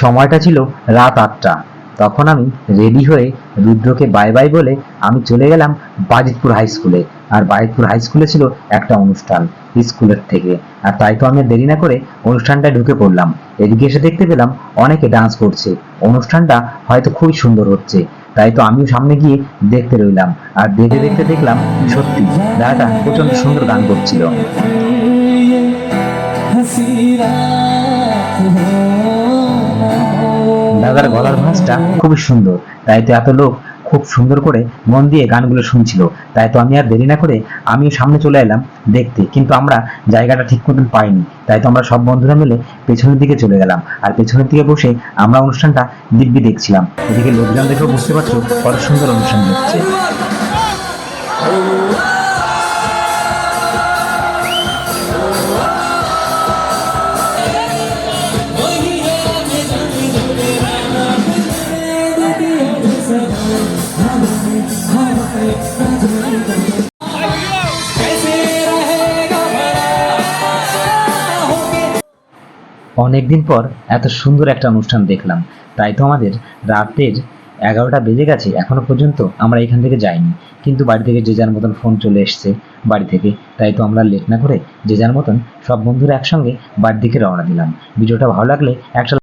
সময়টা ছিল রাত আটটা। তখন আমি রেডি হয়ে রুদ্রকে বাই বাই বলে আমি চলে গেলাম বাজিতপুর হাই স্কুলে। আর বাজিতপুর হাই স্কুলে ছিল একটা অনুষ্ঠান স্কুলের থেকে। আর তাই তো আমি দেরি না করে অনুষ্ঠানটায় ঢুকে পড়লাম। এদিকে এসে দেখতে পেলাম অনেকে ডান্স করছে। অনুষ্ঠানটা হয়তো খুবই সুন্দর হচ্ছে। তাই তো আমিও সামনে গিয়ে দেখতে রইলাম। আর দেখে দেখতে দেখলাম সত্যি দাদাটা প্রচণ্ড সুন্দর গান করছিল। হাসিরা। দাদার গলার ভাঁজটা খুবই সুন্দর। তাই তো এত লোক খুব সুন্দর করে মন দিয়ে গানগুলো শুনছিল। তাই তো আমি আর দেরি না করে আমিও সামনে চলে এলাম দেখতে। কিন্তু আমরা জায়গাটা ঠিক মতন পাইনি। তাই তো আমরা সব বন্ধুরা মিলে পেছনের দিকে চলে গেলাম। আর পেছনের দিকে বসে আমরা অনুষ্ঠানটা দিব্যি দেখছিলাম। এদিকে লোকজন দেখেও বুঝতে পারছ কত সুন্দর অনুষ্ঠান হচ্ছে। অনেকদিন পর এত সুন্দর একটা অনুষ্ঠান দেখলাম। তাই তো আমাদের রাতের এগারোটা বেজে গেছে, এখনও পর্যন্ত আমরা এখান থেকে যাইনি। কিন্তু বাড়ি থেকে যে যার মতন ফোন চলে এসছে বাড়ি থেকে, তাই তো আমরা লেট না করে যে যার মতন সব বন্ধুরা একসঙ্গে বাড়ির দিকে রওনা দিলাম। ভিডিওটা ভালো লাগলে একটা